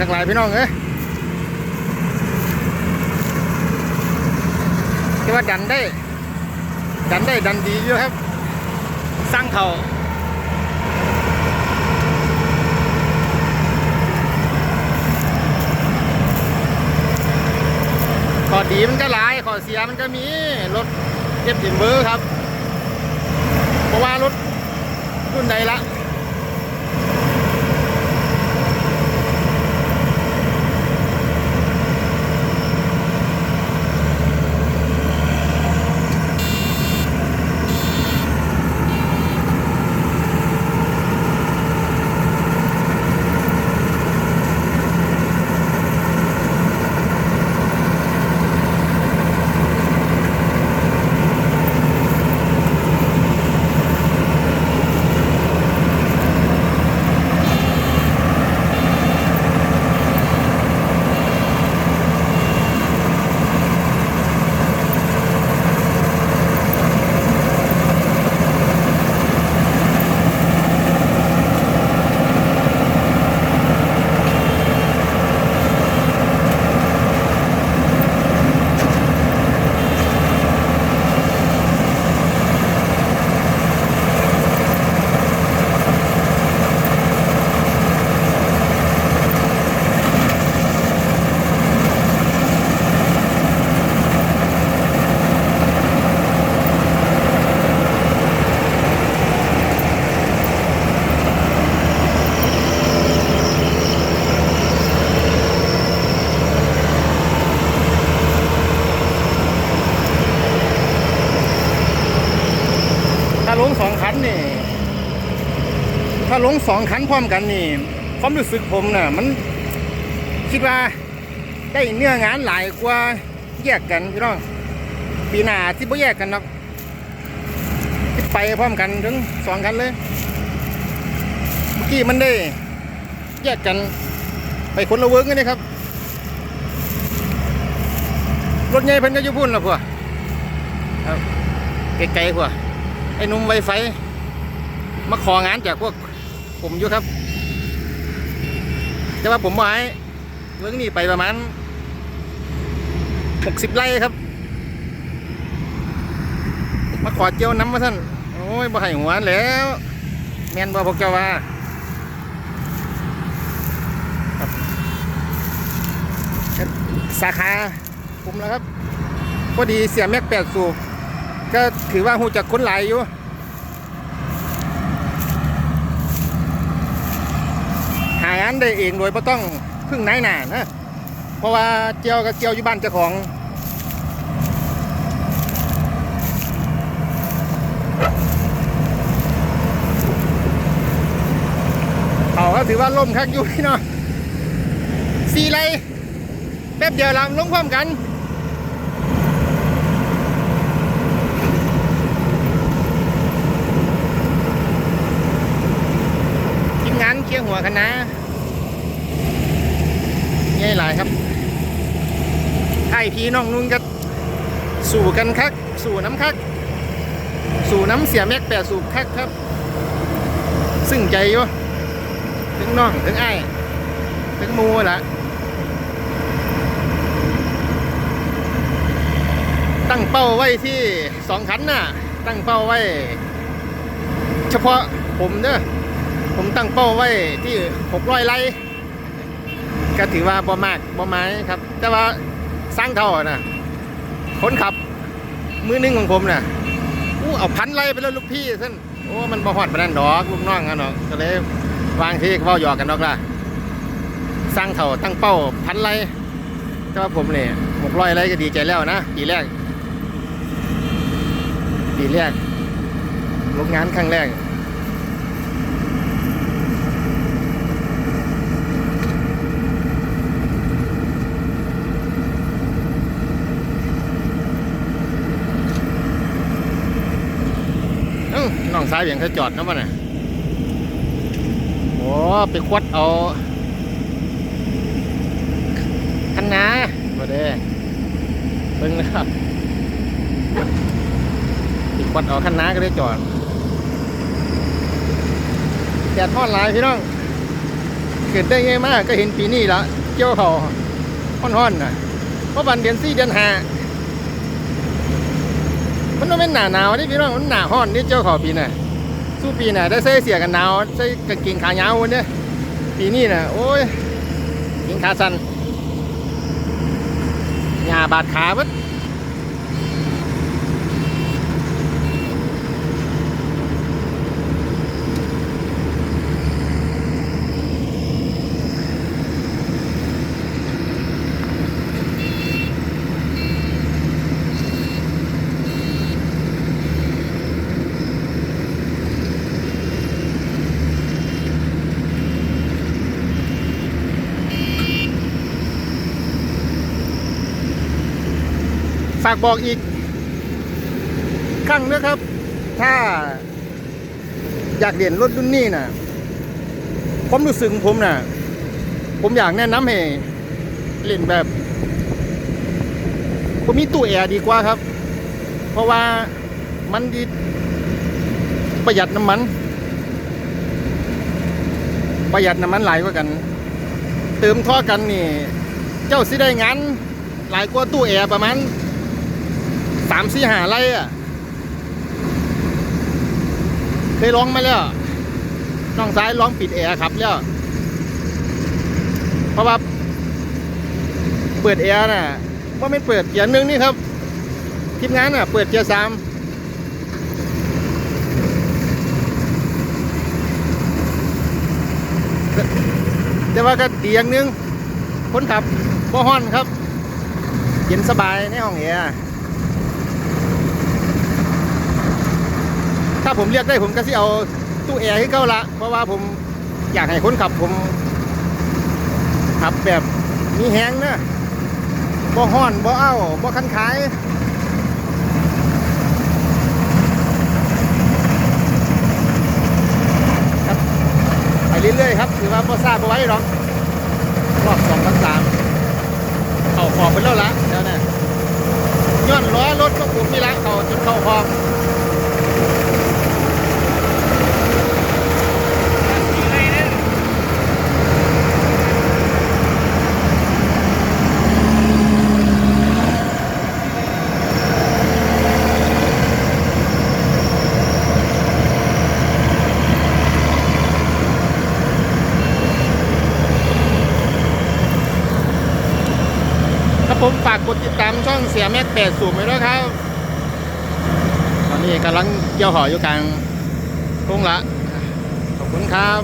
ข้างหลายพี่น้องเอ้ยที่ว่าดันได้ ดันได้ดันดีอยู่ครับ สร้างเขาขอดีมันก็หลายขอเสียมันก็มี รถเก็บดินเบอร์ครับ เพราะว่ารถรุ่นใดละ งสองคันนี่ ถ้าลงสองคันพร้อมกันนี่ความรู้สึกผมน่ะ มันคิดว่าได้เนื้องานหลายกว่าแยกกันพี่น้องปีหน้าที่บ่แยกกันหรอกที่ไปพร้อมกันถึงสองคันเลยเมื่อกี้มันได้แยกกันไปคนละเวิร์กนเลยครับ รถใหญ่เพิ่นก็อยู่พุ่นละพวกครับไกลๆพวก ไอ้นุ่มไวไฟ มาของานจากพวกผมอยู่ครับ แต่ว่าผมหมายเรื่องนี้ไปประมาณหกสิบไร่ครับ มาขอเจียวน้ำมาท่านโอ้ยบ่ให้หัวแล้วแม่นบ่พวกเจ้าว่าสาขาผมแล้วครับพอดีเสียแม็กแปดสูบ ก็ถือว่าหูจักคนหลายอยู่หางานได้เองโดยไม่ต้องพึ่งนายหนานะ เพราะว่าเจียวกับเจียวอยู่บ้านเจ้าของเขาก็ถือว่าล่มคักอยู่พี่เนาะสี่ไรแป๊บเดียวลำลงพร้อมกัน ทีมงาน เคียงหัวกันนะใหญ่หลายครับไอพี่น้องนุ่งก็สู่กันคัก สู่น้ำคัก สู่น้ำเสียแม็กแต่สู่คักครับ ซึ่งใจอยู่ถึงน้องถึงไอ้ถึงมูละตั้งเป้าไว้ที่สองขันน่ะ ตั้งเป้าไว้ เฉพาะผมเด้อ ผมตั้งเป้าไว้ที่600ไร่ก็ถือว่าบ่มากบ่ไม้ครับ แต่ว่าสร้างเท่านะคนขับ มือหนึงของผมน่ะอู้เอาพันไร่ไปแล้วลูกพี่ท่านโอ้มันบ่ฮอดปานนั้นดอกลูกน้องกันเนาะก็เลยวางที่เว้าหยอกกันดอกล่ะสร้างเท่าตั้งเป้าพันไร่แต่ว่าผมเนี่ย600ไร่ก็ดีใจแล้วนะปีแรกปีแรกลงงานครั้งแรก เอ้าน้อ งสายเบี่ยงเขาจอดนะมันน่ะโอ้ไปควัดเอาคันนาบ่เด้เพิ่งแล้วไปควัดเอาคันนาก็ได้จอดแดดทอดหลายพี่น้องเกิดได้ไงมากก็เห็นปีนี้ละเกี่ยวเขาฮ้อนๆน่ะเพราะวันเดือนสี่เดือนห้า มันต้องเป็นหนาหนาวนี่พี่น้องมันหนาห้อนนี่เจ้าขอปีน่ะสู้ปีน่ะได้ใส่เสียกันหนาวใส่กางเกงขายาววันเนี้ยปีนี้น่ะโอ้ยกางเกงขาสั้นหญ้าบาดขาเบิด ฝากบอกอีกครั้งนะครับ ถ้าอยากเรียนรถรุ่นนี้นะผมรู้สึกของผมนะผมอยากแนะนำให้เล่นแบบ ผมมีตู้แอร์ดีกว่าครับ เพราะว่ามันดีประหยัดน้ำมัน ประหยัดน้ำมันหลายกว่ากัน เติมท่อกันนี่ เจ้าสิได้งานหลายกว่าตู้แอร์ประมาณ สามสี่หาไรอะเคยร้องมาแล้วน้องซ้ายร้องปิดแอร์ครับแล้วเพราะว่าเปิดแอร์น่ะว่าไม่เปิดเกียร์หนึ่งนี่ครับทีมงานน่ะ เปิดเกียร์สามแต่ว่าก็ดีอย่างหนึงคนขับบ่ฮ้อนครับ เย็นสบายในห้องแอร์ ถ้าผมเรียกได้ผมก็สิเอาตู้แอร์ให้เขาละเพราะว่าผมอยากให้คนขับผมขับแบบมีแฮงนะบ่ฮ้อนบ่เอ้าบ่คันขายครับไปเรื่อยๆครับถือว่าบ่ทราบบ่ไว้หรอกรอบสองพันสามเข้าขอบไปแล้วละเดี๋ยวนี้ย้อนล้อรถก็ผมนี่ละเขาจนเข้าขอบ ครับ ผมฝากกดติดตามช่องเสียแม็กแปดสูบไว้ด้วยครับ ตอนนี้กำลังเกี่ยวหอยอยู่กลางทุ่งละ ขอบคุณครับ